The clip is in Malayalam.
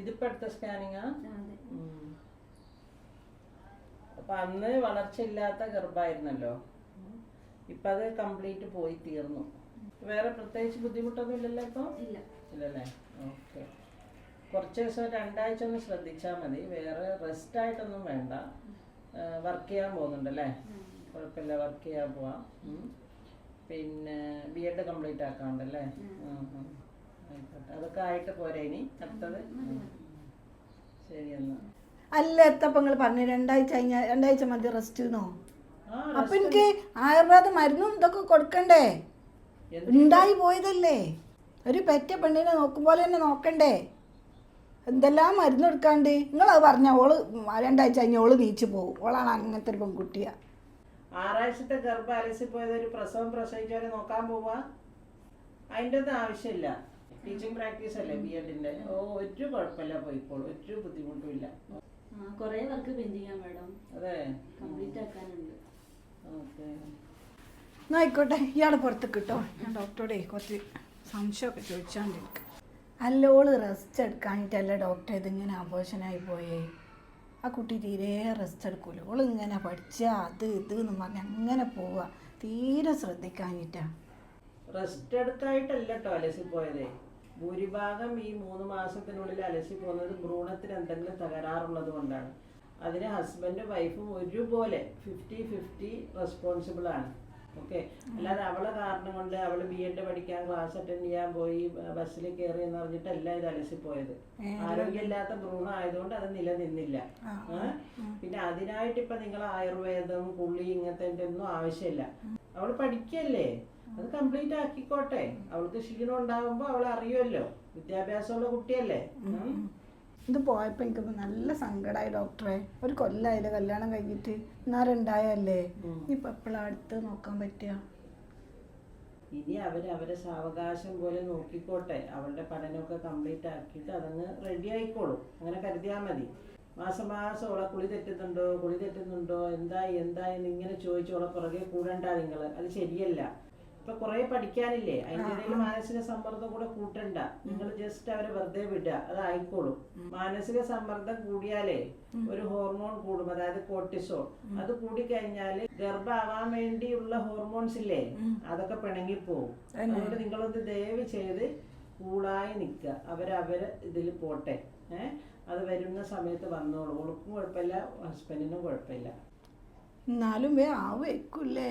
ഇതിപ്പോ അടുത്ത സ്കാനിങ്ങാ അപ്പൊ അന്ന് വളർച്ചയില്ലാത്ത ഗർഭായിരുന്നല്ലോ. ഇപ്പൊ അത് കംപ്ലീറ്റ് പോയി തീർന്നു. വേറെ പ്രത്യേകിച്ച് ബുദ്ധിമുട്ടൊന്നും ഇല്ലല്ലോ ഇപ്പൊ? ഇല്ലല്ലേ? ഓക്കെ. കുറച്ച് ദിവസം രണ്ടാഴ്ച ഒന്ന് ശ്രദ്ധിച്ചാൽ മതി. വേറെ റെസ്റ്റ് ആയിട്ടൊന്നും വേണ്ട. വർക്ക് ചെയ്യാൻ പോകുന്നുണ്ടല്ലേ? കുഴപ്പമില്ല വർക്ക് ചെയ്യാൻ പോവാം. പിന്നെ ബി എഡ് കംപ്ലീറ്റ് ആക്കാണ്ടല്ലേ അതൊക്കെ ആയിട്ട് പോരെ ഇനി? അടുത്തത്. ശരി എന്നാ. അല്ല എത്തപ്പം നിങ്ങൾ പറഞ്ഞു രണ്ടാഴ്ച കഴിഞ്ഞാൽ രണ്ടാഴ്ച മതി റെസ്റ്റ് എന്നോ അപ്പൊ എനിക്ക് ആയുർവേദ മരുന്നും ഇതൊക്കെ കൊടുക്കണ്ടേ? ഉണ്ടായി പോയതല്ലേ? ഒരു പെറ്റ പെണ്ണിനെ നോക്കുമ്പോലെ തന്നെ നോക്കണ്ടേ? എന്തെല്ലാം മരുന്ന് കൊടുക്കാണ്ട്? അത് പറഞ്ഞ ഓൾ രണ്ടാഴ്ച കഴിഞ്ഞ ഓൾ നീച്ചു പോകും. ഓളാണ് അങ്ങനത്തെ ഒരു പെൺകുട്ടിയാ. ആറാഴ്ചത്തെ ഗർഭം അലസി പോയത് ഒരു പ്രസവം പ്രസവിച്ചവരെ നോക്കാൻ പോവാ? അതിന്റെ ഒന്നും ആവശ്യമില്ല. ടീച്ചിങ് പ്രാക്ടീസ് അല്ലേ ബി എഡിന്റെ ഓ ഒരു കുഴപ്പമില്ല പോയിക്കോളൂ. ഒരു ബുദ്ധിമുട്ടും ഇല്ല കുറേ വർക്ക് പെൻഡിങ്ങാ മാഡം. അതെ. കംപ്ലീറ്റ് ആക്കാനുണ്ട്. ഓക്കെ. എന്നാ ആയിക്കോട്ടെ ഇയാൾ പുറത്ത് കിട്ടോ? ഞാൻ ഡോക്ടറോടെ കുറച്ച് സംശയമൊക്കെ ചോദിച്ചാണ്ടിരിക്കും. അല്ലോൾ റെസ്റ്റ് എടുക്കാനിട്ടല്ല ഡോക്ടർ ഇതിങ്ങനെ ആഘോഷനായി പോയേ? ആ കുട്ടി തീരെ റെസ്റ്റ് എടുക്കൂല. ഓൾ ഇങ്ങനെ പഠിച്ച അത് ഇത് എന്ന് പറഞ്ഞ് അങ്ങനെ പോവുക തീരെ ശ്രദ്ധിക്കാനിട്ടാ റെസ്റ്റ് എടുക്കായിട്ടല്ല അലസി പോയതേ. ഭൂരിഭാഗം ഈ മൂന്ന് മാസത്തിനുള്ളിൽ അലസി പോകുന്നത് ഭ്രൂണത്തിന് എന്തെങ്കിലും തകരാറുള്ളത് കൊണ്ടാണ്. അതിന് ഹസ്ബൻഡും വൈഫും ഒരുപോലെ ഫിഫ്റ്റി ഫിഫ്റ്റി റെസ്പോൺസിബിൾ ആണ്. ഓക്കെ അല്ലാതെ അവളെ കാരണം കൊണ്ട് അവൾ ബി എഡ് പഠിക്കാൻ ക്ലാസ് അറ്റൻഡ് ചെയ്യാൻ പോയി ബസ്സിൽ കയറി എന്ന് പറഞ്ഞിട്ടല്ല ഇത് അലസി പോയത്. ആരോഗ്യമില്ലാത്ത ഭ്രൂണം ആയതുകൊണ്ട് അത് നിലനിന്നില്ല. പിന്നെ അതിനായിട്ട് ഇപ്പൊ നിങ്ങൾ ആയുർവേദം കുളി ഇങ്ങനത്തെ ഒന്നും ആവശ്യമില്ല. അവൾ പഠിക്കല്ലേ? അത് കംപ്ലീറ്റ് ആക്കിക്കോട്ടെ. അവൾക്ക് ക്ഷീണം ഉണ്ടാകുമ്പോ അവൾ അറിയുമല്ലോ. വിദ്യാഭ്യാസമുള്ള കുട്ടിയല്ലേ? ഇത് പോയപ്പോൾ എനിക്ക് നല്ല സങ്കടമായി ഡോക്ടറെ. ഒരു കൊല്ലായില്ലേ കല്യാണം കഴിഞ്ഞിട്ട്. ഇന്നാരുണ്ടായല്ലേ ഇനിയിപ്പോൾ എപ്പോഴാണ് അടുത്ത് നോക്കാൻ പറ്റുക? ഇനി അവർ അവരെ സാവകാശം പോലെ നോക്കിക്കോട്ടെ. അവളുടെ പഠനമൊക്കെ കംപ്ലീറ്റ് ആക്കിയിട്ട് അതങ്ങ് റെഡി ആയിക്കോളും. അങ്ങനെ കരുതിയാൽ മതി. മാസം മാസം ഓളെ കുളി തെറ്റുന്നുണ്ടോ? കുളി തെറ്റുന്നുണ്ടോ? എന്തായി? എന്തായി? എന്ന് ഇങ്ങനെ ചോദിച്ചോളെ പുറകെ കൂടണ്ട നിങ്ങൾ അത് ശരിയല്ല. ഇപ്പൊ കുറെ പഠിക്കാനില്ലേ? അതിന്റെ ഇടയിൽ മാനസിക സമ്മർദ്ദം കൂടെ കൂട്ടണ്ട. നിങ്ങൾ ജസ്റ്റ് അവരെ വെറുതെ വിടുക. അത് ആയിക്കോളും. മാനസിക സമ്മർദ്ദം കൂടിയാലേ ഒരു ഹോർമോൺ കൂടും. അതായത് കോർട്ടിസോൾ അത് കൂടിക്കഴിഞ്ഞാൽ ഗർഭമാവാൻ വേണ്ടിയുള്ള ഹോർമോൺസ് ഇല്ലേ? അതൊക്കെ പിണങ്ങിപ്പോവും. അതുകൊണ്ട് നിങ്ങളൊന്ന് ദയവ് ചെയ്ത് കൂളായി നിൽക്കുക. അവരവര് ഇതിൽ പോട്ടെ. ഏഹ് അത് വരുന്ന സമയത്ത് വന്നോളൂ. ഓൾക്കും കുഴപ്പമില്ല. ഹസ്ബൻഡിനും കുഴപ്പമില്ല. എന്നാലും വേ ആവുമായിരിക്കൂല്ലേ